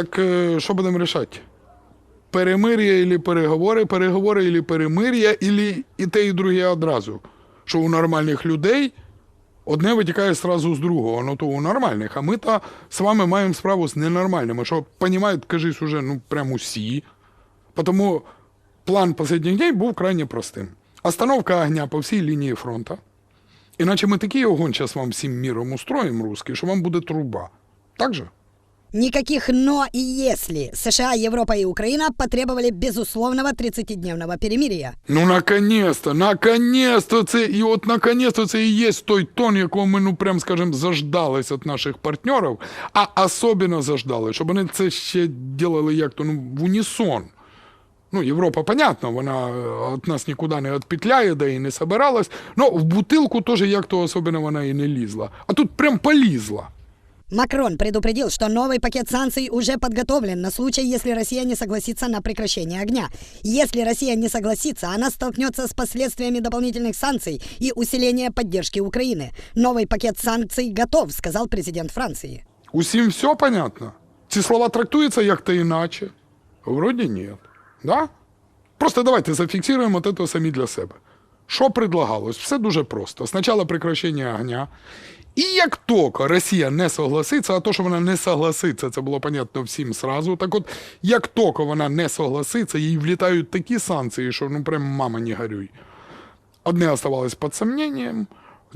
Так е, що будемо рішати? Перемир'я і переговори, переговори і перемир'я, і і те, і друге одразу. Що у нормальних людей одне витікає сразу з другого. Ну то у нормальних. А ми то з вами маємо справу з ненормальними, що розуміють, кажись, уже ну прям усі. Тому план останніх днів був крайне простим. Остановка огня по всій лінії фронту. Іначе ми такий огонь зараз вам всім міром устроїмо русський, що вам буде труба. Так же? Никаких «но» и «если». США, Европа и Украина потребовали безусловного 30-дневного перемирия. Ну, наконец-то, наконец-то це, і от наконец-то це і є той тон, якого ми, ну прям скажем, заждались від наших партнерів, а особливо заждали, щоб вони це ще делали як-то ну, в унісон. Ну, Європа, понятно, вона е, від нас нікуди не відпетляє, де і не собиралась. Ну, в бутилку теж як-то особливо вона і не лізла. А тут прям полізла. Макрон предупредил, что новый пакет санкций уже подготовлен на случай, если Россия не согласится на прекращение огня. Если Россия не согласится, она столкнется с последствиями дополнительных санкций и усиления поддержки Украины. Новый пакет санкций готов, сказал президент Франции. Усім все понятно? Ці слова трактуються як-то іначе? Вроді ні. Да? Просто давайте зафіксуємо от це самі для себе. Що предлагалось? Все дуже просто. Спочатку прекращення огня. І як тільки Росія не согласиться, а то, що вона не согласиться, це було понятно всім сразу. Так от, як тільки вона не согласиться, їй влітають такі санкції, що ну прям мама не горюй. Одне оставалось під сомненням.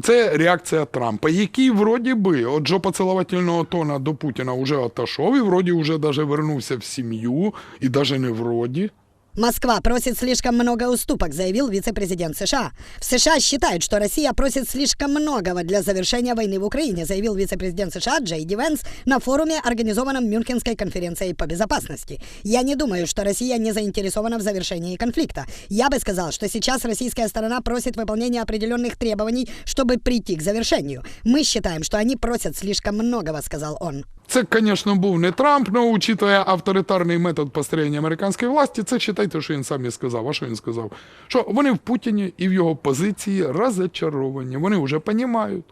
Це реакція Трампа, який вроді би от жопоцеловательного тона до Путіна вже отошов і вроді вже даже вернувся в сім'ю, і даже не вроді. Москва просит слишком много уступок, заявил вице-президент США. В США считают, что Россия просит слишком многого для завершения войны в Украине, заявил вице-президент США Джей Ди на форуме, организованном Мюнхенской конференцией по безопасности. Я не думаю, что Россия не заинтересована в завершении конфликта. Я бы сказал, что сейчас российская сторона просит выполнения определенных требований, чтобы прийти к завершению. Мы считаем, что они просят слишком многого, сказал он. Це, звісно, був не Трамп, але учитує авторитарний метод построєння американської власті, це читайте, що він сам і сказав. А що він сказав? Що вони в Путіні і в його позиції розочаровані. Вони вже розуміють,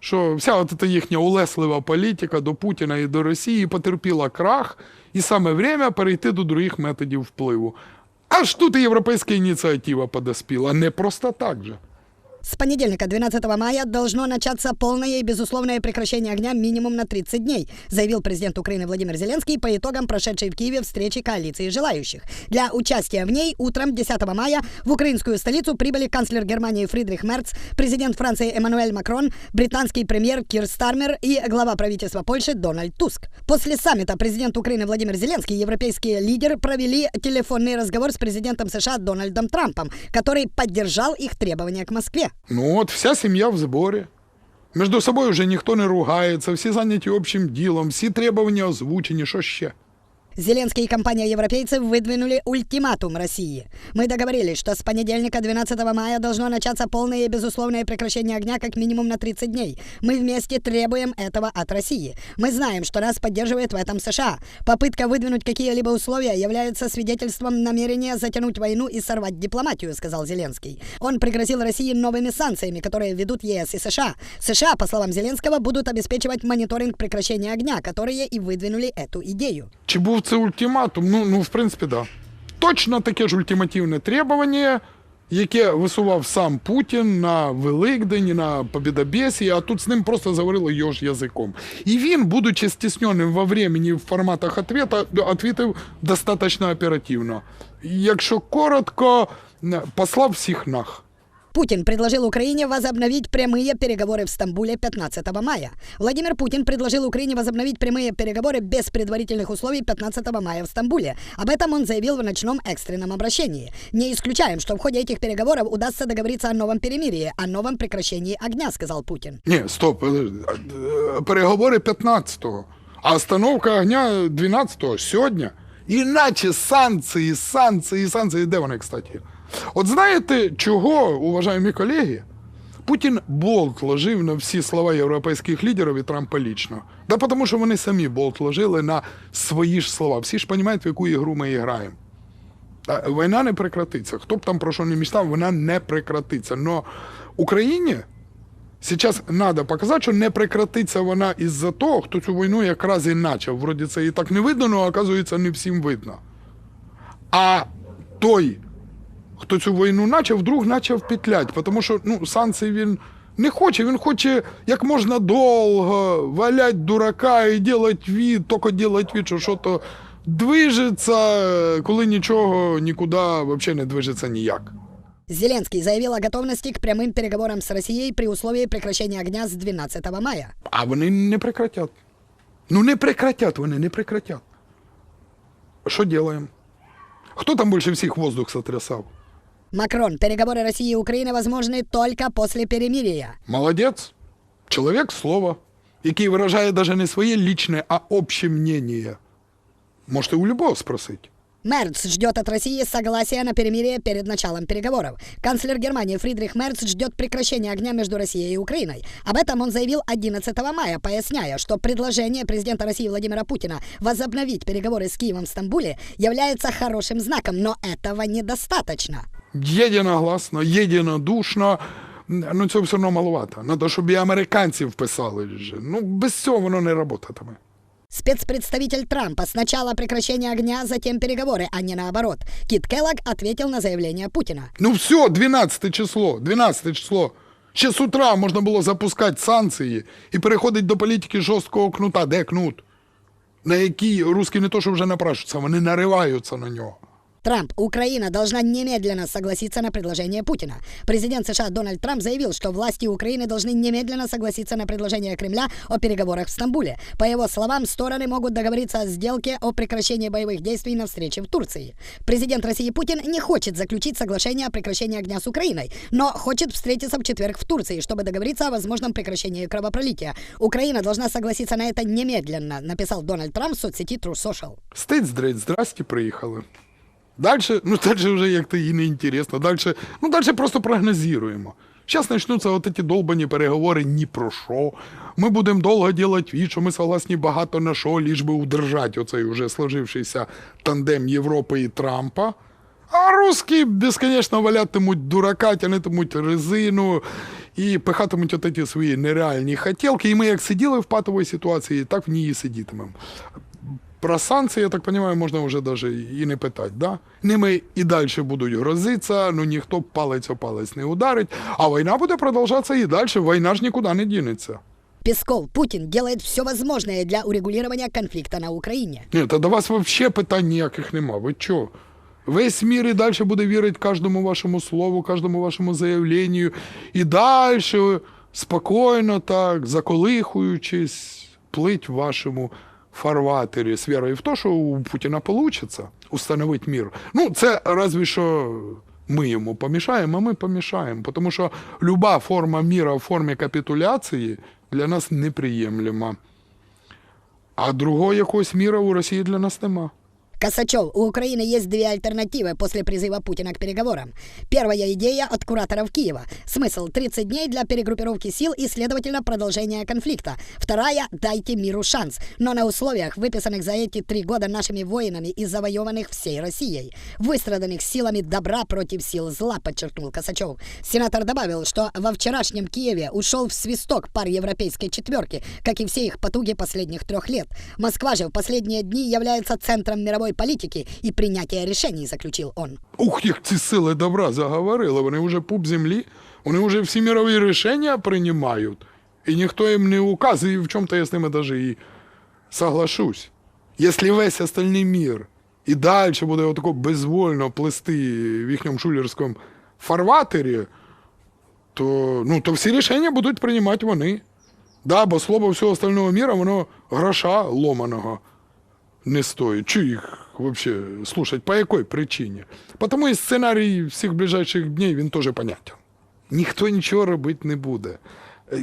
що вся от ця їхня улеслива політика до Путіна і до Росії потерпіла крах, і саме время перейти до других методів впливу. Аж тут і європейська ініціатива подоспіла. Не просто так же. С понедельника 12 мая должно начаться полное и безусловное прекращение огня минимум на 30 дней, заявил президент Украины Владимир Зеленский по итогам прошедшей в Киеве встречи коалиции желающих. Для участия в ней утром 10 мая в украинскую столицу прибыли канцлер Германии Фридрих Мерц, президент Франции Эммануэль Макрон, британский премьер Кир Стармер и глава правительства Польши Дональд Туск. После саммита президент Украины Владимир Зеленский и европейские лидеры провели телефонный разговор с президентом США Дональдом Трампом, который поддержал их требования к Москве. Ну от вся сім'я в зборі. Між собою вже ніхто не ругається, всі зайняті общим ділом, всі требування озвучені, що ще. Зеленский и компания европейцев выдвинули ультиматум России. Мы договорились, что с понедельника 12 мая должно начаться полное и безусловное прекращение огня как минимум на 30 дней. Мы вместе требуем этого от России. Мы знаем, что нас поддерживает в этом США. Попытка выдвинуть какие-либо условия является свидетельством намерения затянуть войну и сорвать дипломатию, сказал Зеленский. Он пригрозил России новыми санкциями, которые ведут ЕС и США. США, по словам Зеленского, будут обеспечивать мониторинг прекращения огня, которые и выдвинули эту идею. Чи був це ультиматум? Ну, ну в принципі, так. Да. Точно таке ж ультимативне требування, яке висував сам Путін на Великдень, на Побєдобєсі, а тут з ним просто заговорили його язиком. І він, будучи стісненим во времени в форматах ответа, відповів достатньо оперативно. Якщо коротко, послав всіх нах. Путин предложил Украине возобновить прямые переговоры в Стамбуле 15 мая. Владимир Путин предложил Украине возобновить прямые переговоры без предварительных условий 15 мая в Стамбуле. Об этом он заявил в ночном экстренном обращении. Не исключаем, что в ходе этих переговоров удастся договориться о новом перемирии, о новом прекращении огня, сказал Путин. Ні, стоп, подожди. Е, переговори 15-го, а остановка огня 12-го, сьогодні. Іначе санкції, санкції, санкції. Де вони, кстати? От знаєте, чого, уважаемі колеги, Путін болт ложив на всі слова європейських лідерів і Трампа лічно. Да тому що вони самі болт ложили на свої ж слова. Всі ж розуміють, в яку ігру ми граємо. Війна не прекратиться. Хто б там про що не мечтав, вона не прекратиться. Но Україні Зараз треба показати, що не прекратиться вона із-за того, хто цю війну якраз і почав. Вроді це і так не видно, але оказується не всім видно. А той, хто цю війну почав, вдруг почав петлять, тому що ну, санкції він не хоче, він хоче як можна довго валять дурака і робити від, тільки робити від, що щось движеться, коли нічого нікуди взагалі не движеться ніяк. Зеленский заявил о готовности к прямым переговорам с Россией при условии прекращения огня с 12 мая. А вони не прекратять. Ну не прекратять вони, не прекратять. Що робимо? Хто там більше всіх воздух сотрясав? Макрон, переговоры России и Украины возможны только после перемирия. Молодець. Чоловік слова, який виражає даже не своє лічне, а обще мнение. Можете у любого спросити. Мерц ждет от России согласия на перемирие перед началом переговоров. Канцлер Германии Фридрих Мерц ждет прекращения огня между Россией и Украиной. Об этом он заявил 11 мая, поясняя, что предложение президента России Владимира Путина возобновить переговоры с Киевом в Стамбуле является хорошим знаком, но этого недостаточно. Єдиногласно, єдинодушно. Ну, цього все одно маловато. Надо, щоб і американці вписали. вже. Ну, без цього воно не працюватиме. Спецпредставитель Трампа сначала прекращение огня, затем переговоры, а не наоборот. Кит Келлог ответил на заявление Путина. Ну все, 12 число, 12 число. Ще з утра можна було запускати санкції і переходити до політики жорсткого кнута. Де кнут? На який русські не то, що вже напрашуються, вони нариваються на нього. Трамп, Украина должна немедленно согласиться на предложение Путина. Президент США Дональд Трамп заявил, что власти Украины должны немедленно согласиться на предложение Кремля о переговорах в Стамбуле. По его словам, стороны могут договориться о сделке о прекращении боевых действий на встрече в Турции. Президент России Путин не хочет заключить соглашение о прекращении огня с Украиной, но хочет встретиться в четверг в Турции, чтобы договориться о возможном прекращении кровопролития. Украина должна согласиться на это немедленно, написал Дональд Трамп в соцсети True Social. Стить здрить, здрасті, приїхали. Дальше, ну дальше вже як-то і не інтересно. Дальше, ну дальше просто прогнозуємо. Зараз почнуться от ці долбані переговори ні про що. Ми будемо довго робити від, що ми согласні багато на що, ліж би удержати оцей вже сложившийся тандем Європи і Трампа. А русські безконечно валятимуть дурака, тянитимуть резину і пихатимуть от ці свої нереальні хотілки. І ми як сиділи в патовій ситуації, так в ній і сидітимемо. Про санкції, я так розумію, можна вже даже і не питати. Да? Ними і далі будуть грозитися, ну ніхто палець о палець не ударить, а війна буде продовжатися і далі. Війна ж нікуди не дінеться. Песков, Путин делает все возможное для урегулирования конфликта на Украине. Ні, та до вас взагалі питань ніяких нема. Ви чо? Весь мір і далі буде вірити кожному вашому слову, кожному вашому заявленню. І далі спокійно так, заколихуючись, плить вашому фарватері з вірою в те, що у Путіна вийде установити мір. Ну, це разве що ми йому помішаємо, а ми помішаємо. Тому що люба форма міра в формі капітуляції для нас неприємлема. А другого якогось міра у Росії для нас нема. Косачев, у Украины есть две альтернативы после призыва Путина к переговорам. Первая идея от кураторов Киева. Смысл 30 дней для перегруппировки сил и, следовательно, продолжения конфликта. Вторая – дайте миру шанс, но на условиях, выписанных за эти три года нашими воинами и завоеванных всей Россией. Выстраданных силами добра против сил зла, подчеркнул Косачев. Сенатор добавил, что во вчерашнем Киеве ушел в свисток пар европейской четверки, как и все их потуги последних трех лет. Москва же в последние дни является центром мировой политики и принятия решений, заключил он. Ух, як ці сили добра заговорили. Вони вже пуп землі, вони вже всі мирові рішення приймають. І ніхто їм не указує, і в чому-то я з ними навіть і соглашусь. Якщо весь остальний мір і далі буде отако безвольно плести в їхньому шулерському фарватері, то, ну, то всі рішення будуть приймати вони. Да, бо слово всього остального міра, воно гроша ломаного не стоит. Че их вообще слушать? По якой причині? Потому і сценарій всіх ближайших днів він теж понятен. Ніхто нічого робити не буде.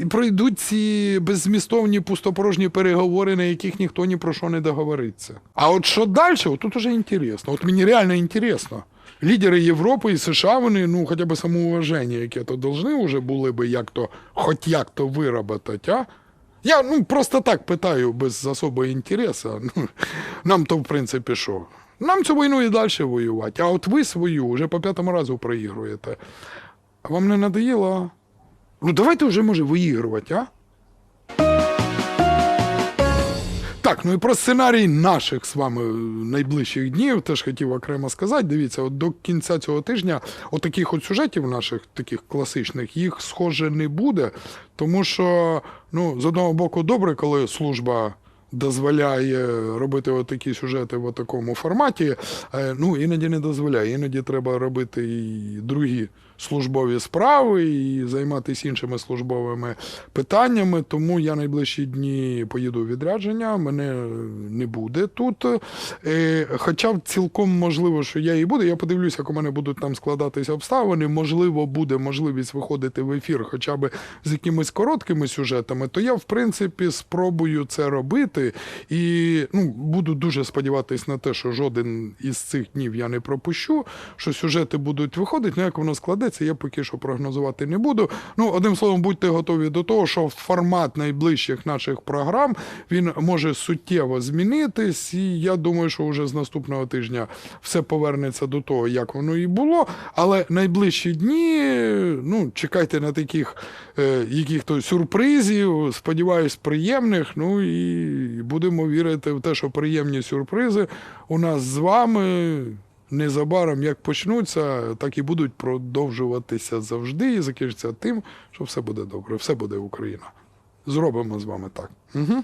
І Пройдуть ці беззмістовні пустопорожні переговори, на яких ніхто ні про що не договориться. А от що далі, от тут уже інтересно. От мені реально інтересно. Лідери Європи і США, вони, ну, хоча б самоуваження, яке то должны вже були би як-то, хоч як-то виробити, а? Я ну, просто так питаю без особого інтересу. Ну, нам то, в принципі, що? Нам цю війну і далі воювати. А от ви свою вже по п'ятому разу проігруєте. А вам не надоїло? Ну давайте вже може виігрувати, а? Так, ну і про сценарій наших з вами найближчих днів теж хотів окремо сказати. Дивіться, от до кінця цього тижня отаких от сюжетів наших, таких класичних, їх схоже не буде, тому що, ну, з одного боку, добре, коли служба. Дозволяє робити отакі сюжети в такому форматі. Е, Ну, іноді не дозволяє. Іноді треба робити і другі службові справи, і займатися іншими службовими питаннями. Тому я найближчі дні поїду у відрядження, мене не буде тут. Е, Хоча цілком можливо, що я і буду. Я подивлюся, як у мене будуть там складатися обставини. Можливо, буде можливість виходити в ефір хоча б з якимись короткими сюжетами, то я, в принципі, спробую це робити. І ну, буду дуже сподіватися на те, що жоден із цих днів я не пропущу, що сюжети будуть виходити. Ну, як воно складеться, я поки що прогнозувати не буду. Ну, одним словом, будьте готові до того, що формат найближчих наших програм він може суттєво змінитись. І я думаю, що вже з наступного тижня все повернеться до того, як воно і було. Але найближчі дні, ну, чекайте на таких е, яких-то сюрпризів, сподіваюсь, приємних. Ну і будемо вірити в те, що приємні сюрпризи у нас з вами. Незабаром як почнуться, так і будуть продовжуватися завжди і закінчиться тим, що все буде добре, все буде Україна. Зробимо з вами так. Угу.